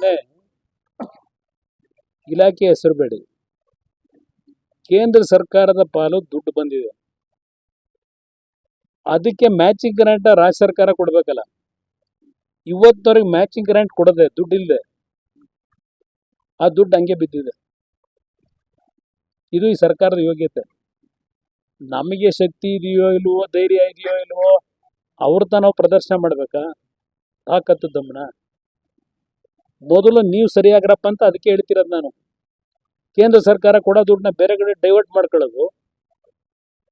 ಸುಮ್ಮನೆ ಇಲಾಖೆ ಹೆಸರು ಬೇಡಿ. ಕೇಂದ್ರ ಸರ್ಕಾರದ ಪಾಲು ದುಡ್ಡು ಬಂದಿದೆ. ಅದಕ್ಕೆ ಮ್ಯಾಚಿಂಗ್ ಗ್ರಾಂಟ್ ರಾಜ್ಯ ಸರ್ಕಾರ ಕೊಡ್ಬೇಕಲ್ಲ. ಇವತ್ತವರೆಗೆ ಮ್ಯಾಚಿಂಗ್ ಗ್ರಾಂಟ್ ಕೊಡದೆ ದುಡ್ಡು ಆ ದುಡ್ಡು ಹಂಗೆ ಬಿದ್ದಿದೆ. ಇದು ಈ ಸರ್ಕಾರದ ಯೋಗ್ಯತೆ. ನಮಗೆ ಶಕ್ತಿ ಇದೆಯೋ ಇಲ್ವೋ, ಧೈರ್ಯ ಇದೆಯೋ ಇಲ್ವೋ ಅವ್ರ ನಾವು ಪ್ರದರ್ಶನ ಮಾಡ್ಬೇಕಾ? ತಾಕತ್ತು ದಮ್ಮನ ಮೊದಲು ನೀವು ಸರಿಯಾಗ್ರಪ್ಪ ಅಂತ ಅದಕ್ಕೆ ಹೇಳ್ತಿರೋದು ನಾನು. ಕೇಂದ್ರ ಸರ್ಕಾರ ಕೊಡೋ ದುಡ್ಡನ್ನ ಬೇರೆ ಕಡೆ ಡೈವರ್ಟ್ ಮಾಡ್ಕೊಳ್ಳೋದು.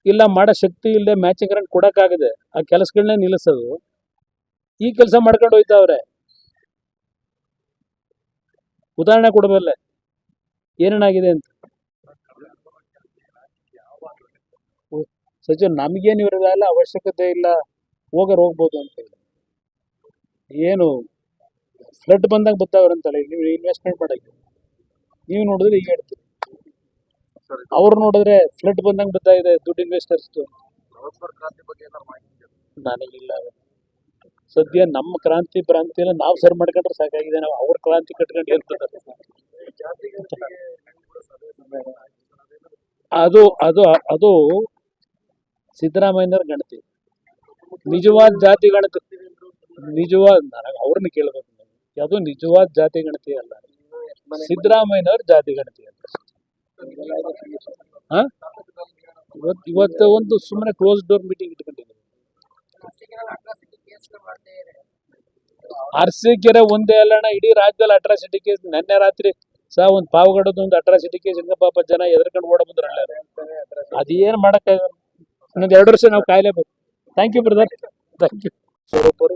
ಇಲ್ಲ, ಮಾಡೋ ಶಕ್ತಿ ಇಲ್ಲದೆ ಮ್ಯಾಚಿಂಗ್ ಗ್ರಾಂಟ್ ಕೊಡೋಕ್ಕಾಗದೆ ಆ ಕೆಲಸಗಳನ್ನೇ ನಿಲ್ಲಿಸೋದು. ಈ ಕೆಲಸ ಮಾಡ್ಕೊಂಡು ಹೋಯ್ತಾವ್ರೆ. ಉದಾಹರಣೆ ಕೊಡಬಲ್ಲೆ ಏನೇನಾಗಿದೆ ಅಂತ. ಸಚಿವ ನಮಗೇನು ಇರೋದಲ್ಲ, ಅವಶ್ಯಕತೆ ಇಲ್ಲ, ಹೋಗೋರು ಹೋಗ್ಬೋದು ಅಂತ ಹೇಳಿ. ಏನು? ಫ್ಲಡ್ ಬಂದಾಗ ಬರ್ತಾವ್ರಂತಲ್ಲ ನೀವು ಇನ್ವೆಸ್ಟ್ಮೆಂಟ್ ಮಾಡಕ್ಕೆ. ನೀವು ನೋಡಿದ್ರೆ ಈಗ ಹೇಳ್ತೀರಿ ಅವ್ರು ನೋಡಿದ್ರೆ ಫ್ಲಡ್ ಬಂದಂಗೆ ಬರ್ತಾ ಇದೆ ದುಡ್ಡು ಇನ್ವೆಸ್ಟರ್ಸ್ ನನಗಿಲ್ಲ. ಸದ್ಯ ನಮ್ಮ ಕ್ರಾಂತಿ ಭ್ರಾಂತಿ ಎಲ್ಲ ನಾವು ಸರ್ ಮಾಡ್ಕೊಂಡ್ರೆ ಸಾಕಾಗಿದೆ ನಾವು ಅವ್ರ ಕ್ರಾಂತಿ ಕಟ್ಕೊಂಡು. ಅದೇನಾದ್ರು ಅದು ಅದು ಅದು ಸಿದ್ದರಾಮಯ್ಯನವ್ರ ಗಣತಿ. ನಿಜವಾದ ಜಾತಿ ಗಣತಿ ನಿಜವಾದ ನನಗೆ ಅವ್ರನ್ನ ಕೇಳಬೇಕು. ಅದು ನಿಜವಾದ ಜಾತಿ ಗಣತಿ ಅಲ್ಲ. ಸಿದ್ದರಾಮಯ್ಯನವ್ರ ಜಾತಿ ಗಣತಿ ಅಂತ ಹಾ? ಇವತ್ತು ಇವತ್ತು ಒಂದು ಸುಮ್ಮನೆ ಕ್ಲೋಸ್ ಡೋರ್ ಮೀಟಿಂಗ್ ಇಟ್ಕೊಂಡಿದ್ದೀವಿ ಅರ್ಸಿಕೆರೆ ಒಂದೇ ಅಲ್ಲಣ್ಣ ಇಡೀ ರಾಜ್ಯದಲ್ಲಿ ಅಟ್ರಾಸಿಟಿ ಕೇಸ್ ನಿನ್ನೆ ರಾತ್ರಿ ಸಹ ಒಂದು ಪಾವಗಡದ ಒಂದು ಅಟ್ರಾಸಿಟಿ ಕೇಸ್ ಹಿಂಗ ಪಾಪ ಜನ ಎದ್ರಕೊಂಡು ಓಡ ಬಂದ್ರಲ್ಲ ಅದೇನ್ ಮಾಡೋಕ್ಕಾಗಲ್ಲ ಇನ್ನೊಂದು ಎರಡು ವರ್ಷ ನಾವು ಕಾಯಲೇಬೇಕು. Thank you brother thank you Swaroop ಅವರು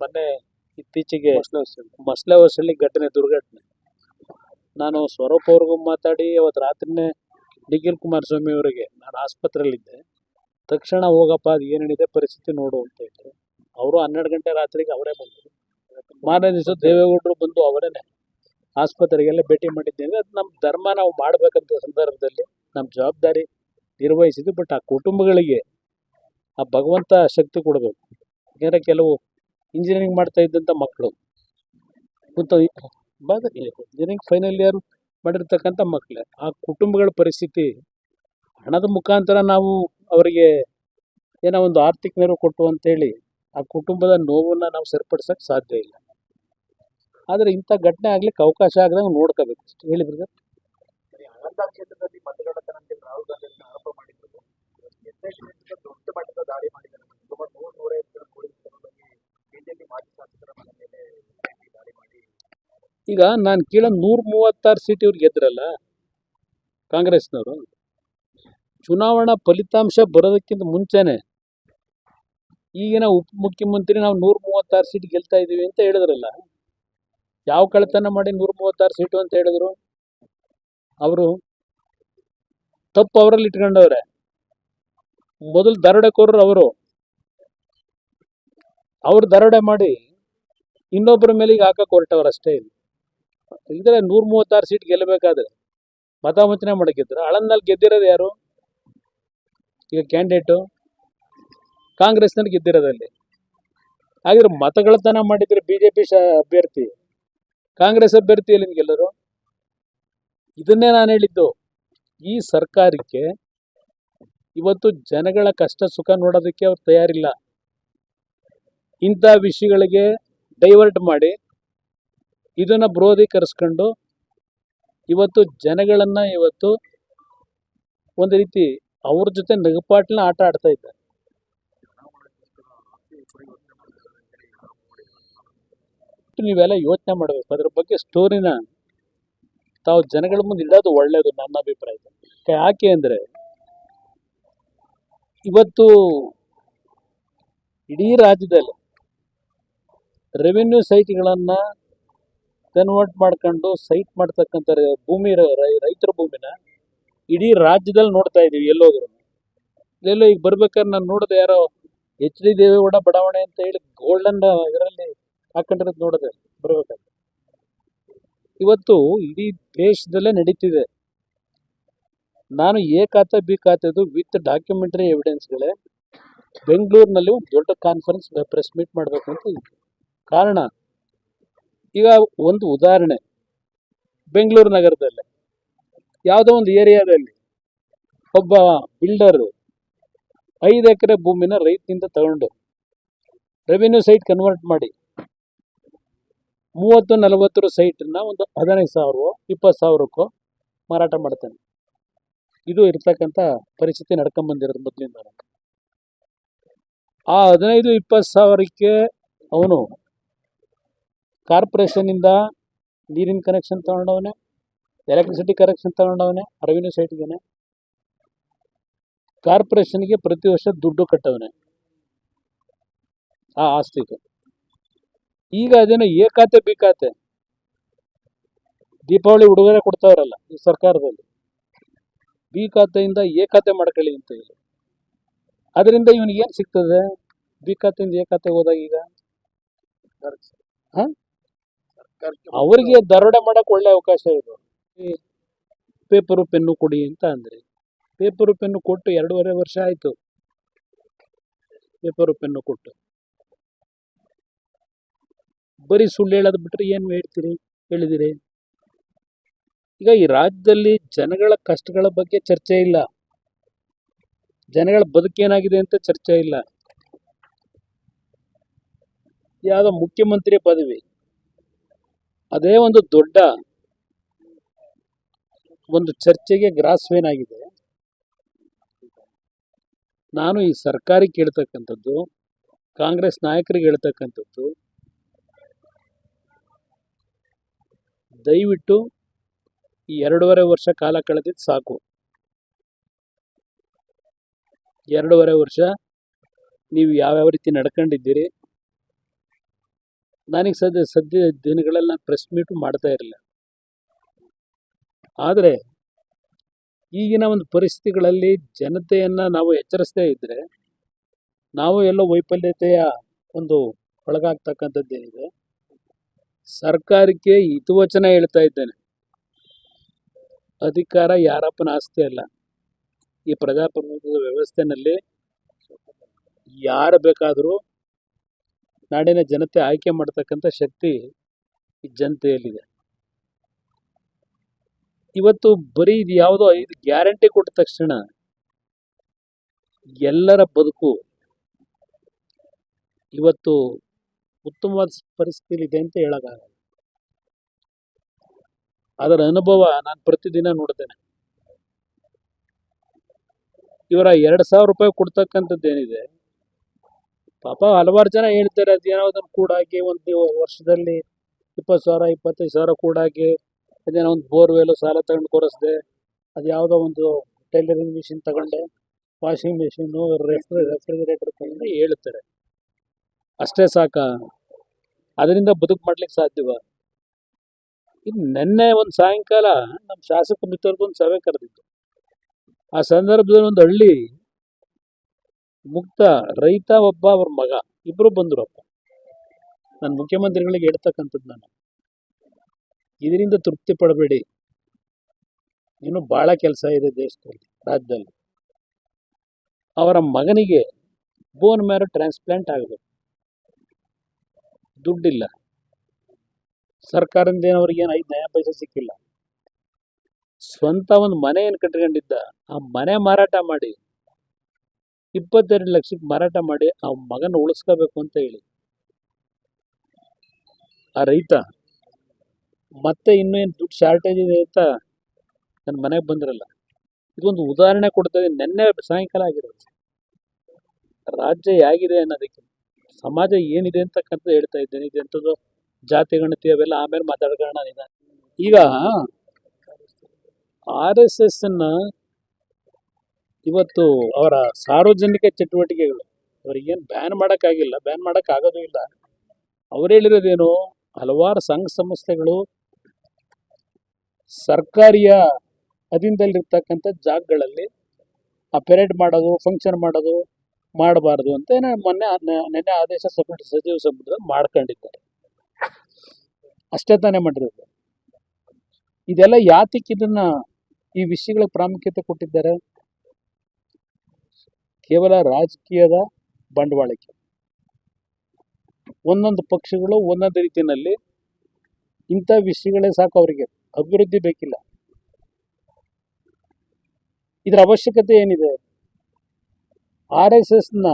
ಮೊನ್ನೆ ಇತ್ತೀಚೆಗೆ ಮಸ್ಲೆ ವರ್ಷಲ್ಲಿ ಘಟನೆ ದುರ್ಘಟನೆ. ನಾನು ಸ್ವರೂಪ್ ಅವ್ರಿಗೂ ಮಾತಾಡಿ ಅವತ್ತು ರಾತ್ರಿನೇ ನಿಖಿಲ್ ಕುಮಾರಸ್ವಾಮಿ ಅವರಿಗೆ ನಾನು ಆಸ್ಪತ್ರೆಯಲ್ಲಿದ್ದೆ. ತಕ್ಷಣ ಹೋಗಪ್ಪ ಅದು ಏನೇನಿದೆ ಪರಿಸ್ಥಿತಿ ನೋಡು ಅಂತ ಹೇಳಿದ್ರು. ಅವರು ಹನ್ನೆರಡು ಗಂಟೆ ರಾತ್ರಿಗೆ ಅವರೇ ಬಂದರು. ಮಾರನೇ ದಿವಸ ದೇವೇಗೌಡರು ಬಂದು ಅವರೇನೆ ಆಸ್ಪತ್ರೆಗೆಲ್ಲ ಭೇಟಿ ಮಾಡಿದ್ದೇನೆ ಅದು ನಮ್ಮ ಧರ್ಮ ನಾವು ಮಾಡಬೇಕಂತ ಸಂದರ್ಭದಲ್ಲಿ ನಮ್ಮ ಜವಾಬ್ದಾರಿ ನಿರ್ವಹಿಸಿದ್ದು ಬಟ್ ಆ ಕುಟುಂಬಗಳಿಗೆ ಆ ಭಗವಂತ ಶಕ್ತಿ ಕೊಡಬೇಕು. ಯಾಕೆಂದರೆ ಕೆಲವು ಇಂಜಿನಿಯರಿಂಗ್ ಮಾಡ್ತಾ ಇದ್ದಂಥ ಮಕ್ಕಳು ಮತ್ತು ಇಂಜಿನಿಯರಿಂಗ್ ಫೈನಲ್ ಇಯರ್ ಮಾಡಿರ್ತಕ್ಕಂಥ ಮಕ್ಕಳೇ ಆ ಕುಟುಂಬಗಳ ಪರಿಸ್ಥಿತಿ, ಹಣದ ಮುಖಾಂತರ ನಾವು ಅವರಿಗೆ ಏನೋ ಒಂದು ಆರ್ಥಿಕ ನೆರವು ಕೊಟ್ಟು ಅಂತೇಳಿ ಆ ಕುಟುಂಬದ ನೋವನ್ನು ನಾವು ಸರಿಪಡಿಸೋಕೆ ಸಾಧ್ಯ ಇಲ್ಲ. ಆದರೆ ಇಂಥ ಘಟನೆ ಆಗ್ಲಿಕ್ಕೆ ಅವಕಾಶ ಆಗದಂಗೆ ನೋಡ್ಕೋಬೇಕು. ಅಷ್ಟೇ ಹೇಳಿ ಬ್ರದರ್. ಈ ಆಳಂದ ಕ್ಷೇತ್ರದಲ್ಲಿ ದೊಡ್ಡ ಮಟ್ಟದ ದಾಳಿ ಮಾಡಿದ್ದಾರೆ ಜನ ಪೊಲೀಸ್ ತಗೊಂಡೋಗಿ ಬಿಜೆಪಿ ಮಾಜಿ ಶಾಸಕರ ಮನೆ ಮೇಲೆ BJP ದಾಳಿ ಮಾಡಿ ಈಗ ನಾನು ಕೇಳೋದು ನೂರ ಮೂವತ್ತಾರು ಸೀಟ್ ಇವ್ರು ಗೆದ್ರಲ್ಲ? ಕಾಂಗ್ರೆಸ್ನವರು. ಚುನಾವಣಾ ಫಲಿತಾಂಶ ಬರೋದಕ್ಕಿಂತ ಮುಂಚೆನೆ ಈಗಿನ ಉಪ ಮುಖ್ಯಮಂತ್ರಿ ನಾವು ನೂರ ಮೂವತ್ತಾರು ಸೀಟ್ ಗೆಲ್ತಾ ಇದ್ದೀವಿ ಅಂತ ಹೇಳಿದ್ರಲ್ಲ? ಯಾವ ಕಳ್ಳತನ ಮಾಡಿ ನೂರ ಮೂವತ್ತಾರು ಸೀಟು ಅಂತ ಹೇಳಿದ್ರು? ಅವರು ತಪ್ಪು ಅವರಲ್ಲಿ ಇಟ್ಕೊಂಡವ್ರೆ. ಮೊದಲು ದರೋಡೆಕೋರರು ಅವರು. ಅವ್ರು ದರೋಡೆ ಮಾಡಿ ಇನ್ನೊಬ್ಬರ ಮೇಲೆ ಈಗ ಹಾಕಕ್ಕೆ ಹೊರಟವ್ರು ಅಷ್ಟೇ ಇಲ್ಲ. ಇದ್ರೆ ನೂರ ಮೂವತ್ತಾರು ಸೀಟ್ ಗೆಲ್ಲಬೇಕಾದ್ರೆ. ಮತ ವಂಚನೆ ಗೆದ್ರು ಆಳಂದಲ್ಲಿ ಗೆದ್ದಿರೋದು ಯಾರು? ಈಗ ಕ್ಯಾಂಡಿಡೇಟು. ಕಾಂಗ್ರೆಸ್ನಲ್ಲಿ ಗೆದ್ದಿರೋದಲ್ಲಿ ಹಾಗಿದ್ರೆ ಮತಗಳತನ ಮಾಡಿದ್ರೆ ಬಿ ಜೆ ಪಿ ಅಭ್ಯರ್ಥಿ. ಕಾಂಗ್ರೆಸ್ ಅಭ್ಯರ್ಥಿ ಅಲ್ಲಿ ಗೆಲ್ಲರು? ಇದನ್ನೇ ನಾನು ಹೇಳಿದ್ದು. ಈ ಸರ್ಕಾರಕ್ಕೆ ಇವತ್ತು ಜನಗಳ ಕಷ್ಟ ಸುಖ ನೋಡೋದಕ್ಕೆ ಅವ್ರು ತಯಾರಿಲ್ಲ. ಇಂಥ ವಿಷಯಗಳಿಗೆ ಡೈವರ್ಟ್ ಮಾಡಿ ಇದನ್ನ ಬ್ರೋಧೀಕರಿಸ್ಕೊಂಡು ಇವತ್ತು ಜನಗಳನ್ನು ಇವತ್ತು ಒಂದು ರೀತಿ ಅವ್ರ ಜೊತೆ ನಗಪಾಟ್ಲನ್ನ ಆಟ ಆಡ್ತಾ ಇದ್ದಾರೆ. ನೀವೆಲ್ಲ ಯೋಚನೆ ಮಾಡಬೇಕು, ಅದ್ರ ಬಗ್ಗೆ ಸ್ಟೋರಿನ ತಾವು ಜನಗಳ ಮುಂದೆ ಇಡೋದು ಒಳ್ಳೆಯದು ನನ್ನ ಅಭಿಪ್ರಾಯ. ಯಾಕೆ ಅಂದರೆ ಇವತ್ತು ಇಡೀ ರಾಜ್ಯದಲ್ಲಿ ರೆವಿನ್ಯೂ ಸೈಟ್ಗಳನ್ನು ಕನ್ವರ್ಟ್ ಮಾಡ್ಕೊಂಡು ಸೈಟ್ ಮಾಡ್ತಕ್ಕಂಥ ಭೂಮಿ ರೈತರ ಭೂಮಿನ ಇಡೀ ರಾಜ್ಯದಲ್ಲಿ ನೋಡ್ತಾ ಇದೀವಿ ಎಲ್ಲೋದ್ರು. ಎಲ್ಲೋ ಈಗ ಬರ್ಬೇಕಾದ್ರೆ ನಾನು ನೋಡಿದೆ ಯಾರೋ ಎಚ್ ಡಿ ದೇವೇಗೌಡ ಬಡಾವಣೆ ಅಂತ ಹೇಳಿ ಗೋಲ್ಡನ್ ಇದರಲ್ಲಿ ಹಾಕೊಂಡಿರೋದು ನೋಡಿದೆ ಬರ್ಬೇಕಾದ್ರೆ. ಇವತ್ತು ಇಡೀ ದೇಶದಲ್ಲೇ ನಡೀತಿದೆ. ನಾನು ಎ ಖಾತೆ ಬಿ ಖಾತೆದು ವಿತ್ ಡಾಕ್ಯುಮೆಂಟರಿ ಎವಿಡೆನ್ಸ್ಗಳೇ ಬೆಂಗಳೂರಿನಲ್ಲಿ ದೊಡ್ಡ ಕಾನ್ಫರೆನ್ಸ್ ಪ್ರೆಸ್ ಮೀಟ್ ಮಾಡಬೇಕು ಅಂತ. ಕಾರಣ ಈಗ ಒಂದು ಉದಾಹರಣೆ. ಬೆಂಗಳೂರು ನಗರದಲ್ಲಿ. ಯಾವುದೋ ಒಂದು ಏರಿಯಾದಲ್ಲಿ ಒಬ್ಬ ಬಿಲ್ಡರು ಐದು ಎಕರೆ ಭೂಮಿನ ರೈತನಿಂದ ತಗೊಂಡು ರೆವಿನ್ಯೂ ಸೈಟ್ ಕನ್ವರ್ಟ್ ಮಾಡಿ ಮೂವತ್ತು ನಲವತ್ತರ ಸೈಟನ್ನ ಒಂದು ಹದಿನೈದು ಸಾವಿರ ಇಪ್ಪತ್ತು ಸಾವಿರಕ್ಕೂ ಮಾರಾಟ ಮಾಡ್ತಾನೆ. ಇದು ಇರ್ತಕ್ಕಂಥ ಪರಿಸ್ಥಿತಿ ನಡ್ಕೊಂಬಂದಿರೋದು ಮೊದಲಿಂದ ಆ ಹದಿನೈದು, ಇಪ್ಪತ್ತು ಸಾವಿರಕ್ಕೆ ಅವನು ಕಾರ್ಪೊರೇಷನಿಂದ ನೀರಿನ ಕನೆಕ್ಷನ್ ತಗೊಂಡವನೆ ಎಲೆಕ್ಟ್ರಿಸಿಟಿ ಕನೆಕ್ಷನ್ ತಗೊಂಡವನೆ ರೆವಿನ್ಯೂ ಸೈಟ್ಗೆ ಕಾರ್ಪೊರೇಷನ್ಗೆ ಪ್ರತಿ ವರ್ಷ ದುಡ್ಡು ಕಟ್ಟವನೆ. ಆ ಆಸ್ತಿಗೆ ಈಗ ಅದೇನೋ ಎ ಖಾತೆ, ಬಿ ಖಾತೆ. ದೀಪಾವಳಿ ಉಡುಗೊರೆ ಕೊಡ್ತಾವ್ರಲ್ಲ ಈ ಸರ್ಕಾರದಲ್ಲಿ. ಬಿ ಖಾತೆಯಿಂದ ಎ ಖಾತೆ ಮಾಡ್ಕೊಳ್ಳಿ ಅಂತ ಹೇಳಿ. ಅದರಿಂದ ಇವನಿಗೆ ಏನು ಸಿಗ್ತದೆ? ಬಿ ಖಾತೆಯಿಂದ ಎ ಖಾತೆ ಹೋದಾಗ ಈಗ ಹ? ಅವರಿಗೆ ದರೋಡೆ ಮಾಡಕ್ ಒಳ್ಳೆ ಅವಕಾಶ ಇದು. ಪೇಪರು ಪೆನ್ನು ಕೊಡಿ ಅಂತ ಅಂದ್ರೆ ಪೇಪರು ಪೆನ್ನು ಕೊಟ್ಟು ಎರಡೂವರೆ ವರ್ಷ ಆಯ್ತು. ಪೇಪರು ಪೆನ್ನು ಕೊಟ್ಟು. ಬರೀ ಸುಳ್ಳು ಹೇಳೋದು ಬಿಟ್ರೆ ಏನು ಹೇಳ್ತೀರಿ? ಹೇಳಿದಿರಿ? ಈಗ ಈ ರಾಜ್ಯದಲ್ಲಿ ಜನಗಳ ಕಷ್ಟಗಳ ಬಗ್ಗೆ ಚರ್ಚೆ ಇಲ್ಲ. ಜನಗಳ ಬದುಕೇನಾಗಿದೆ ಅಂತ ಚರ್ಚೆ ಇಲ್ಲ. ಯಾವುದೋ ಮುಖ್ಯಮಂತ್ರಿ ಪದವಿ. ಅದೇ ಒಂದು ದೊಡ್ಡ ಒಂದು ಚರ್ಚೆಗೆ ಗ್ರಾಸವೇನಾಗಿದೆ ನಾನು ಈ ಸರ್ಕಾರಕ್ಕೆ ಹೇಳ್ತಕ್ಕಂಥದ್ದು ಕಾಂಗ್ರೆಸ್ ನಾಯಕರಿಗೆ ಹೇಳ್ತಕ್ಕಂಥದ್ದು, ದಯವಿಟ್ಟು ಈ ಎರಡೂವರೆ ವರ್ಷ ಕಾಲ ಕಳೆದಿದ್ದು ಸಾಕು. ಎರಡೂವರೆ ವರ್ಷ ನೀವು ಯಾವ್ಯಾವ ರೀತಿ ನಡ್ಕೊಂಡಿದ್ದೀರಿ ನನಗೆ ಸದ್ಯ ಸದ್ಯ ದಿನಗಳಲ್ಲಿ ನಾನು ಪ್ರೆಸ್ ಮೀಟು ಮಾಡ್ತಾ ಇರಲಿಲ್ಲ. ಆದರೆ ಈಗಿನ ಒಂದು ಪರಿಸ್ಥಿತಿಗಳಲ್ಲಿ ಜನತೆಯನ್ನ ನಾವು ಎಚ್ಚರಿಸದೇ ಇದ್ದರೆ ನಾವು ಎಲ್ಲೋ ವೈಫಲ್ಯತೆಯ ಒಂದು ಒಳಗಾಗ್ತಕ್ಕಂಥದ್ದೇನಿದೆ ಸರ್ಕಾರಕ್ಕೆ ಹಿತವಚನ ಹೇಳ್ತಾ ಇದ್ದೇನೆ. ಅಧಿಕಾರ ಯಾರಪ್ಪನ ಆಸ್ತಿ ಅಲ್ಲ. ಈ ಪ್ರಜಾಪ್ರಭುತ್ವದ ವ್ಯವಸ್ಥೆಯಲ್ಲಿ ಯಾರು ಬೇಕಾದರೂ ನಾಡಿನ ಜನತೆ ಆಯ್ಕೆ ಮಾಡ್ತಕ್ಕಂಥ ಶಕ್ತಿ ಈ ಜನತೆಯಲ್ಲಿದೆ. ಇವತ್ತು ಬರೀ ಇದು ಯಾವುದೋ ಇದು ಗ್ಯಾರಂಟಿ ಕೊಟ್ಟ ತಕ್ಷಣ ಎಲ್ಲರ ಬದುಕು ಇವತ್ತು ಉತ್ತಮವಾದ ಪರಿಸ್ಥಿತಿಯಲ್ಲಿದೆ ಅಂತ ಹೇಳೋಕ್ಕಾಗಲ್ಲ. ಅದರ ಅನುಭವ ನಾನು ಪ್ರತಿದಿನ ನೋಡ್ತೇನೆ. ಇವರ ಎರಡು ಸಾವಿರ ರೂಪಾಯಿ ಕೊಡ್ತಕ್ಕಂಥದ್ದು ಏನಿದೆ ಪಾಪ ಹಲವಾರು ಜನ ಹೇಳ್ತಾರೆ ಏನೋ ಅದನ್ನು ಕೂಡಾಕಿ ಒಂದು ವರ್ಷದಲ್ಲಿ ಇಪ್ಪತ್ತು ಸಾವಿರ, ಇಪ್ಪತ್ತೈದು ಸಾವಿರ ಕೂಡಾಕಿ ಅದೇನೋ ಒಂದು ಬೋರ್ವೆಲ್ ಸಾಲ ತಗೊಂಡು ಕೊರಿಸ್ದೆ, ಅದು ಯಾವುದೋ ಒಂದು ಟೈಲರಿಂಗ್ ಮಿಷಿನ್ ತಗೊಂಡೆ, ವಾಷಿಂಗ್ ಮಿಷಿನ್ನು ರೆಫ್ರಿಜರೇಟರ್ ತಗೊಂಡು ಹೇಳ್ತಾರೆ. ಅಷ್ಟೇ ಸಾಕ? ಅದರಿಂದ ಬದುಕು ಮಾಡ್ಲಿಕ್ಕೆ ಸಾಧ್ಯವ? ಇನ್ನು ನಿನ್ನೆ ಒಂದು ಸಾಯಂಕಾಲ ನಮ್ಮ ಶಾಸಕ ಮಿತ್ರರಿಗೊಂದು ಸಭೆ ಕರೆದಿತ್ತು ಆ ಸಂದರ್ಭದಲ್ಲಿ ಒಂದು ಹಳ್ಳಿ ಮುಕ್ತ ರೈತ ಒಬ್ಬ ಅವ್ರ ಮಗ. ಇಬ್ರು ಬಂದ್ರಪ್ಪ. ನಾನು ಮುಖ್ಯಮಂತ್ರಿಗಳಿಗೆ ಹೇಳ್ತಕ್ಕಂಥದ್ದು ನಾನು. ಇದರಿಂದ ತೃಪ್ತಿ ಪಡಬೇಡಿ. ಇನ್ನು ಬಹಳ ಕೆಲಸ ಇದೆ ದೇಶದಲ್ಲಿ, ರಾಜ್ಯದಲ್ಲಿ. ಅವರ ಮಗನಿಗೆ ಬೋನ್ ಮ್ಯಾರೋ ಟ್ರಾನ್ಸ್ಪ್ಲಾಂಟ್ ಆಗಬೇಕು. ದುಡ್ಡಿಲ್ಲ. ಸರ್ಕಾರದಿಂದ ಏನು ಅವ್ರಿಗೆ ಏನು ಐದು ನಯ ಪೈಸೆ ಸಿಕ್ಕಿಲ್ಲ. ಸ್ವಂತ ಒಂದು ಮನೆ ಏನು ಕಟ್ಕೊಂಡಿದ್ದ ಆ ಮನೆ ಮಾರಾಟ ಮಾಡಿ ಇಪ್ಪತ್ತೆರಡು ಲಕ್ಷಕ್ಕೆ ಮಾರಾಟ ಮಾಡಿ ಆ ಮಗನ ಉಳಿಸ್ಕೋಬೇಕು ಅಂತ ಹೇಳಿ. ಆ ರೈತ ಮತ್ತೆ ಇನ್ನೇನು ದುಡ್ಡು ಶಾರ್ಟೇಜ್ ಇದೆ ಅಂತ ನನ್ನ ಮನೆಗೆ ಬಂದಿರಲ್ಲ. ಇದೊಂದು ಉದಾಹರಣೆ ಕೊಡ್ತದೆ ನೆನ್ನೆ ಸಾಯಂಕಾಲ ಆಗಿರೋದು. ರಾಜ್ಯ ಹೇಗಿದೆ ಅನ್ನೋದಕ್ಕೆ ಸಮಾಜ ಏನಿದೆ ಅಂತಕ್ಕಂಥದ್ದು ಹೇಳ್ತಾ ಇದ್ದೇನೆ. ಇದು ಎಂಥದ್ದು ಜಾತಿ, ಗಣತಿ ಅವೆಲ್ಲ ಆಮೇಲೆ ಮಾತಾಡ್ಕೊಳ್ಳೋಣ. ಈಗ ಆರ್ ಎಸ್ ಎಸ್ ಅನ್ನ ಇವತ್ತು ಅವರ ಸಾರ್ವಜನಿಕ ಚಟುವಟಿಕೆಗಳು ಅವರಿಗೇನು ಬ್ಯಾನ್ ಮಾಡೋಕ್ಕಾಗಿಲ್ಲ ಬ್ಯಾನ್ ಮಾಡೋಕ್ಕಾಗೋದು ಇಲ್ಲ. ಅವ್ರು ಹೇಳಿರೋದೇನು, ಹಲವಾರು ಸಂಘ ಸಂಸ್ಥೆಗಳು ಸರ್ಕಾರಿಯ ಅಧೀನದಲ್ಲಿರ್ತಕ್ಕಂಥ ಜಾಗಗಳಲ್ಲಿ ಆ ಪೆರೇಡ್ ಮಾಡೋದು ಫಂಕ್ಷನ್ ಮಾಡೋದು ಮಾಡಬಾರ್ದು ಅಂತ ಮೊನ್ನೆ ನಿನ್ನೆ ಆದೇಶ ಸಭೆ ಸಚಿವ ಸಂಪುಟ ಮಾಡ್ಕೊಂಡಿದ್ದಾರೆ. ಅಷ್ಟೇ ತಾನೇ ಮಾಡಿರೋದು. ಇದೆಲ್ಲ ಯಾತಕ್ಕೆ ಈ ವಿಷಯಗಳಿಗೆ ಪ್ರಾಮುಖ್ಯತೆ ಕೊಟ್ಟಿದ್ದಾರೆ? ಕೇವಲ ರಾಜಕೀಯದ ಬಂಡವಾಳಕ್ಕೆ. ಒಂದೊಂದು ಪಕ್ಷಗಳು ಒಂದೊಂದು ರೀತಿಯಲ್ಲಿ ಇಂಥ ವಿಷಯಗಳೇ ಸಾಕು ಅವರಿಗೆ. ಅಭಿವೃದ್ಧಿ ಬೇಕಿಲ್ಲ. ಇದರ ಅವಶ್ಯಕತೆ ಏನಿದೆ? ಆರ್ ಎಸ್ ಎಸ್ನ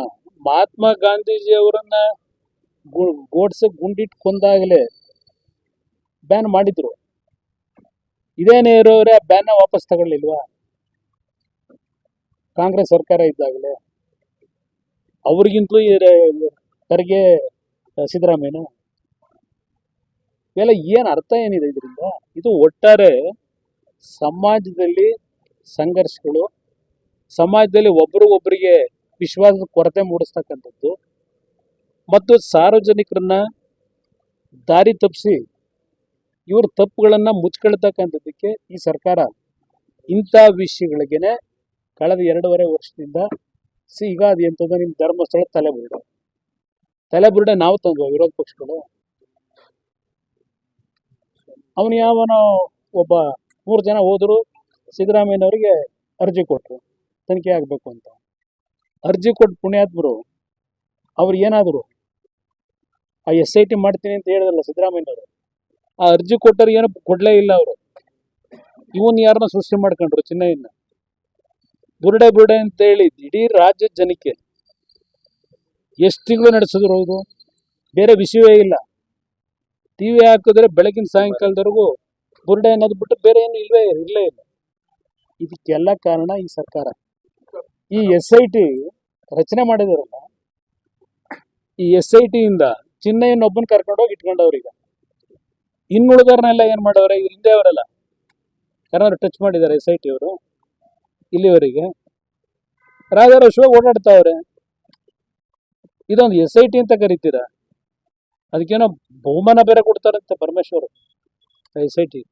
ಮಹಾತ್ಮ ಗಾಂಧೀಜಿ ಅವರನ್ನ ಗೋಡ್ಸ ಗುಂಡಿಟ್ಟು ಕೊಂದಾಗಲೇ ಬ್ಯಾನ್ ಮಾಡಿದ್ರು. ಇದೇ ನೆಹರು ಅವರೇ ಆ ಬ್ಯಾನ್ನ ವಾಪಸ್ ತಗೊಳ್ಳಿಲ್ವಾ? ಕಾಂಗ್ರೆಸ್ ಸರ್ಕಾರ ಇದ್ದಾಗಲೇ ಅವ್ರಿಗಿಂತಲೂ ತೆರಿಗೆ ಸಿದ್ದರಾಮಯ್ಯನ? ಇವೆಲ್ಲ ಏನು ಅರ್ಥ ಏನಿದೆ ಇದರಿಂದ? ಇದು ಒಟ್ಟಾರೆ ಸಮಾಜದಲ್ಲಿ ಸಂಘರ್ಷಗಳು, ಸಮಾಜದಲ್ಲಿ ಒಬ್ಬರು ಒಬ್ಬರಿಗೆ ವಿಶ್ವಾಸದ ಕೊರತೆ ಮೂಡಿಸ್ತಕ್ಕಂಥದ್ದು ಮತ್ತು ಸಾರ್ವಜನಿಕರನ್ನ ದಾರಿ ತಪ್ಪಿಸಿ ಇವ್ರ ತಪ್ಪುಗಳನ್ನು ಮುಚ್ಕೊಳ್ತಕ್ಕಂಥದ್ದಕ್ಕೆ ಈ ಸರ್ಕಾರ ಇಂಥ ವಿಷಯಗಳಿಗೆನೆ ಕಳೆದ ಎರಡೂವರೆ ವರ್ಷದಿಂದ ಸಿ ಅದು ಎಂಥದ್ದು ನಿಮ್ಮ ಧರ್ಮಸ್ಥಳ ತಲೆಬುರುಡೆ. ತಲೆಬುರುಡೆ ನಾವು ತಂದ್ವ, ವಿರೋಧ ಪಕ್ಷಗಳು. ಅವನು ಯಾವನೋ ಒಬ್ಬ ಮೂರು ಜನ ಹೋದ್ರು, ಸಿದ್ದರಾಮಯ್ಯನವರಿಗೆ ಅರ್ಜಿ ಕೊಟ್ಟರು ತನಿಖೆ ಆಗಬೇಕು ಅಂತ. ಅರ್ಜಿ ಕೊಟ್ಟು ಪುಣ್ಯಾತ್ಮರು, ಅವ್ರು ಏನಾದರು, ಆ ಎಸ್ ಐ ಟಿ ಮಾಡ್ತೀನಿ ಅಂತ ಹೇಳಿದ್ರಲ್ಲ ಸಿದ್ದರಾಮಯ್ಯನವರು, ಆ ಅರ್ಜಿ ಕೊಟ್ಟರು ಏನೋ ಕೊಡಲೇ ಇಲ್ಲ ಅವರು. ಇವನ್ ಯಾರನ್ನ ಸೃಷ್ಟಿ ಮಾಡ್ಕೊಂಡ್ರು ಚಿನ್ನಯ್ಯನ ಬುರುಡೆ ಬುರುಡೆ ಅಂತ ಹೇಳಿ ಇಡೀ ರಾಜ್ಯದ ಜನಕ್ಕೆ ಎಷ್ಟು ತಿಂಗಳು ನಡೆಸಿದ್ರು ಹೌದು? ಬೇರೆ ವಿಷಯವೇ ಇಲ್ಲ. ಟಿ ವಿ ಹಾಕಿದ್ರೆ ಬೆಳಗಿನ ಸಾಯಂಕಾಲದವರೆಗೂ ಬುರುಡೆ ಅನ್ನೋದು ಬಿಟ್ಟು ಬೇರೆ ಏನು ಇಲ್ವೇ, ಇರಲೇ ಇಲ್ಲ. ಇದಕ್ಕೆಲ್ಲ ಕಾರಣ ಈ ಸರ್ಕಾರ. ಈ ಎಸ್ ಐ ಟಿ ರಚನೆ ಮಾಡಿದಾರಲ್ಲ, ಈ ಎಸ್ ಐ ಟಿಯಿಂದ ಚಿನ್ನಯ್ಯನೊಬ್ಬನ ಕರ್ಕೊಂಡೋಗಿ ಈಗ. ಇನ್ನುಳಿದವ್ರನ್ನೆಲ್ಲ ಏನು ಮಾಡವ್ರೆ? ಹಿಂದೆ ಅವರೆಲ್ಲ. ಯಾರು ಟಚ್ ಮಾಡಿದ್ದಾರೆ ಎಸ್ ಐ ಟಿ ಅವರು? ಇಲ್ಲಿವರೆಗೆ. ರಾಜಾರ ಶೋ ಓಡಾಡ್ತಾವ್ರೆ. ಇದೊಂದು ಎಸ್ ಐ ಟಿ ಅಂತ ಕರಿತೀರಾ? ಅದಕ್ಕೇನೋ ಬಹುಮಾನ ಬೇರೆ ಕೊಡ್ತಾರಂತೆ ಪರಮೇಶ್ವರ್, ಎಸ್ ಐ ಟಿ.